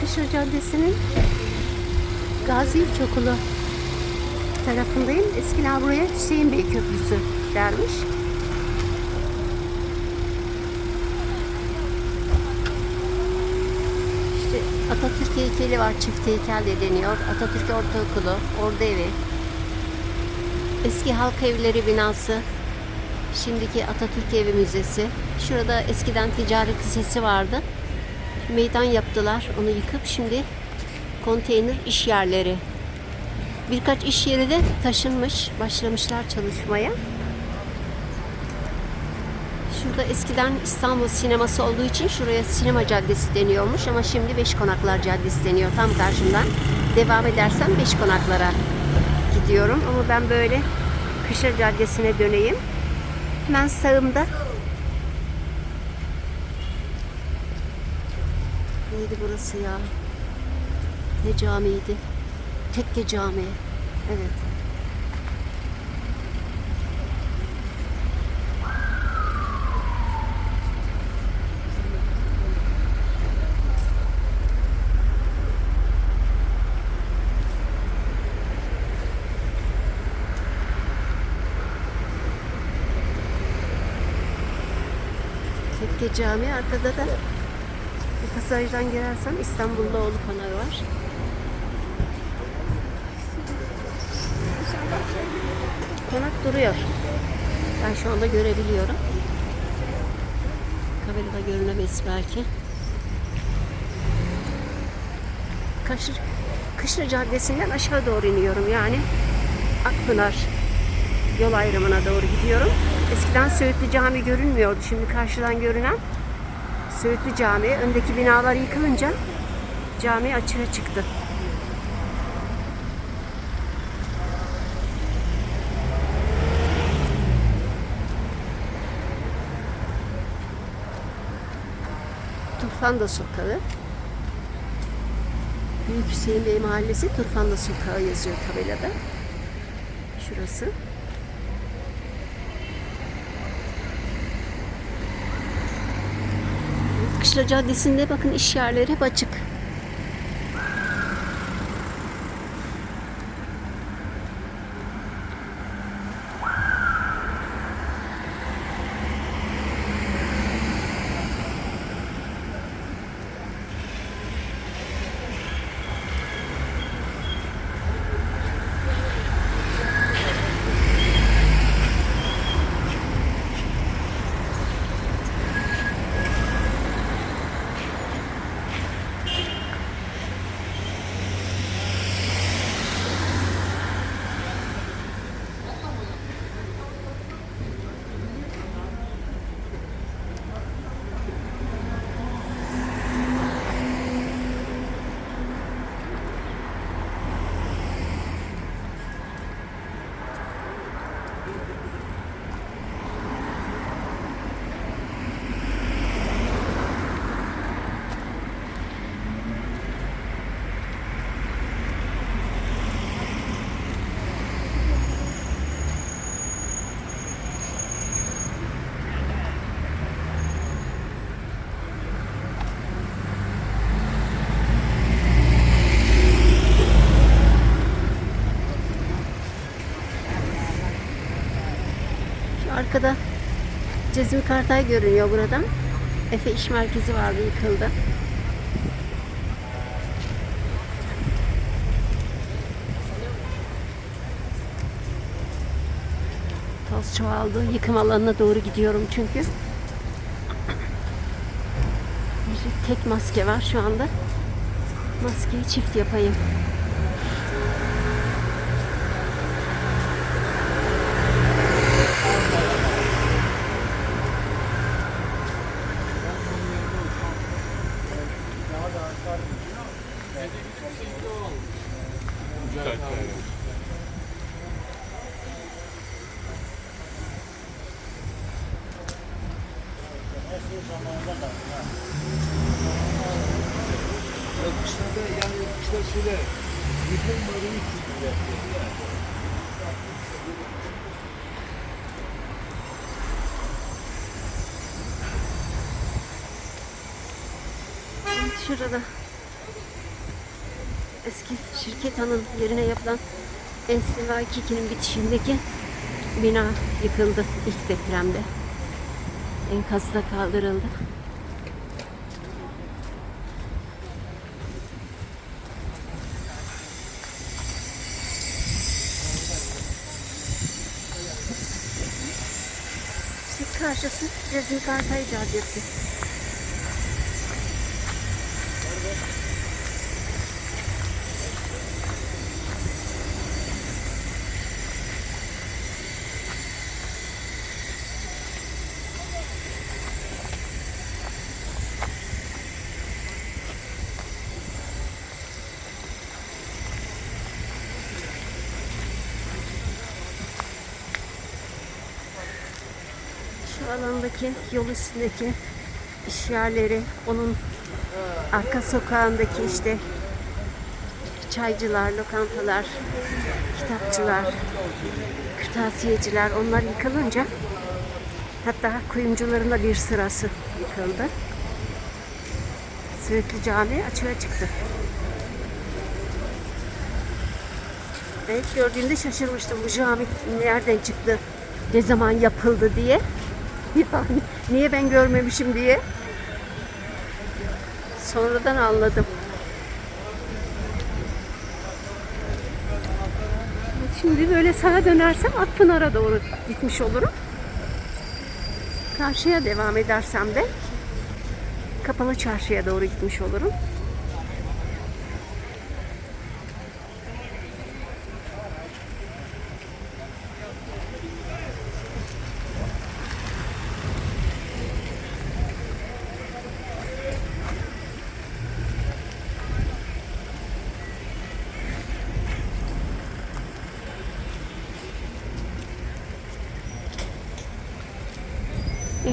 Kışla Caddesi'nin Gazi İlkokulu tarafındayım. Eskiden buraya Hüseyin Bey Köprüsü dermiş. İşte Atatürk heykeli var. Çift heykel de deniyor. Atatürk Ortaokulu, Ordu Evi. Eski halk evleri binası. Şimdiki Atatürk Evi Müzesi. Şurada eskiden ticaret lisesi vardı. Meydan yaptılar. Onu yıkıp şimdi konteyner iş yerleri. Birkaç iş yeri de taşınmış. Başlamışlar çalışmaya. Şurada eskiden İstanbul sineması olduğu için şuraya Sinema Caddesi deniyormuş ama şimdi Beş Konaklar Caddesi deniyor tam karşımdan. Devam edersem Beş Konaklara gidiyorum ama ben böyle Kışla Caddesi'ne döneyim. Hemen sağımda Neydi burası ya? Ne camiydi? Tekke Camii. Evet. Tekke Camii arkada da bu pasajdan girersem İstanbul'da Oğlu Konağı var. Konak duruyor. Ben şu anda görebiliyorum. Kamerada görünemez belki. Kaşır, Kışla Caddesi'nden aşağı doğru iniyorum. Yani Akpınar yol ayrımına doğru gidiyorum. Eskiden Söğütlü Cami görünmüyordu. Şimdi karşıdan görünen Söğütlü Camii. Öndeki binalar yıkılınca cami açığa çıktı. Turfanda Sokağı. Büyük Hüseyin Bey Mahallesi Turfanda Sokağı yazıyor tabelada. Şurası. Kışla Caddesi'nde bakın iş yerleri hep açık. Arkada Cezmi Kartay görünüyor buradan. Efe İş Merkezi vardı yıkıldı. Toz çoğaldı. Yıkım alanına doğru gidiyorum çünkü. Bir tek maske var şu anda. Maskeyi çift yapayım. Şurada eski şirket hanın yerine yapılan Enstitü 2'nin bitişindeki bina yıkıldı ilk depremde. Enkazı da kaldırıldı. Karşısı Rezil Kartay Caddesi. Şu alandaki yol üstündeki iş yerleri, onun arka sokağındaki işte çaycılar, lokantalar, kitapçılar, kırtasiyeciler onlar yıkılınca hatta kuyumcuların da bir sırası yıkıldı. Söğütlü Camii açığa çıktı. Ben ilk gördüğümde şaşırmıştım bu cami nereden çıktı, ne zaman yapıldı diye. Yani niye ben görmemişim diye. Sonradan anladım. Şimdi böyle sağa dönersem Akpınar'a doğru gitmiş olurum. Karşıya devam edersem de Kapalı Çarşı'ya doğru gitmiş olurum.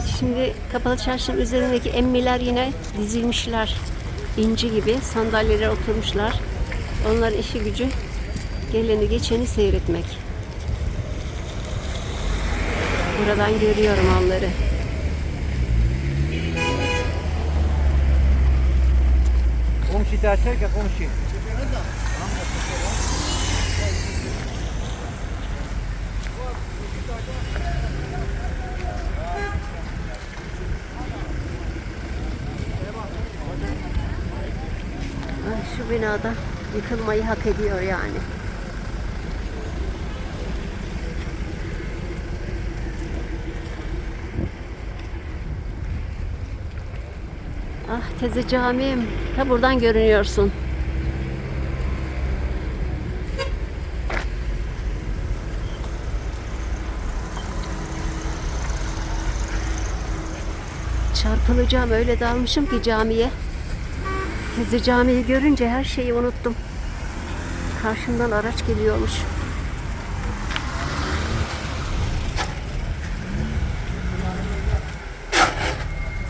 Evet şimdi kapalı çarşının üzerindeki emmiler yine dizilmişler. inci gibi sandalyelere oturmuşlar. Onların işi gücü geleni geçeni seyretmek. Buradan görüyorum onları. Komşu derler ki komşu. Binada yıkılmayı hak ediyor yani. Ah teze camim. Ta buradan görünüyorsun. Çarpılacağım öyle dalmışım ki camiye. Teze camiyi görünce her şeyi unuttum. Karşımdan araç geliyormuş.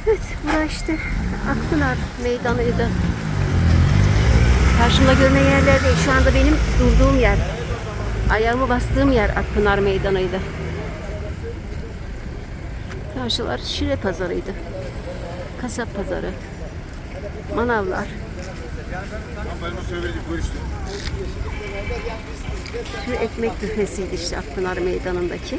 Evet, bura işte Akpınar meydanıydı. Karşımda görünen yerler değil. Şu anda benim durduğum yer. Ayağımı bastığım yer Akpınar meydanıydı. Karşılar Şire pazarıydı. Kasap pazarı. Manavlar. Şu ekmek büfesiydi işte Akpınar Meydanı'ndaki.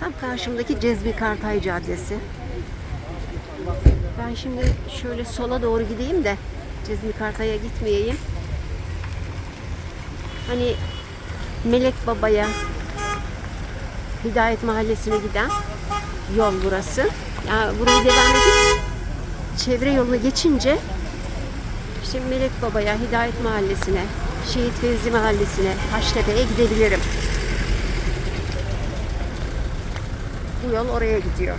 Tam karşımdaki Cezmi Kartay Caddesi. Ben şimdi şöyle sola doğru gideyim de Cezmi Kartay'a gitmeyeyim. Hani Melek Baba'ya Hidayet Mahallesi'ne giden yol burası. Yani burayı devam edip çevre yoluna geçince işte Melek Baba'ya, Hidayet Mahallesi'ne, Şehit Fevzi Mahallesi'ne, Haçtepe'ye gidebilirim. Bu yol oraya gidiyor.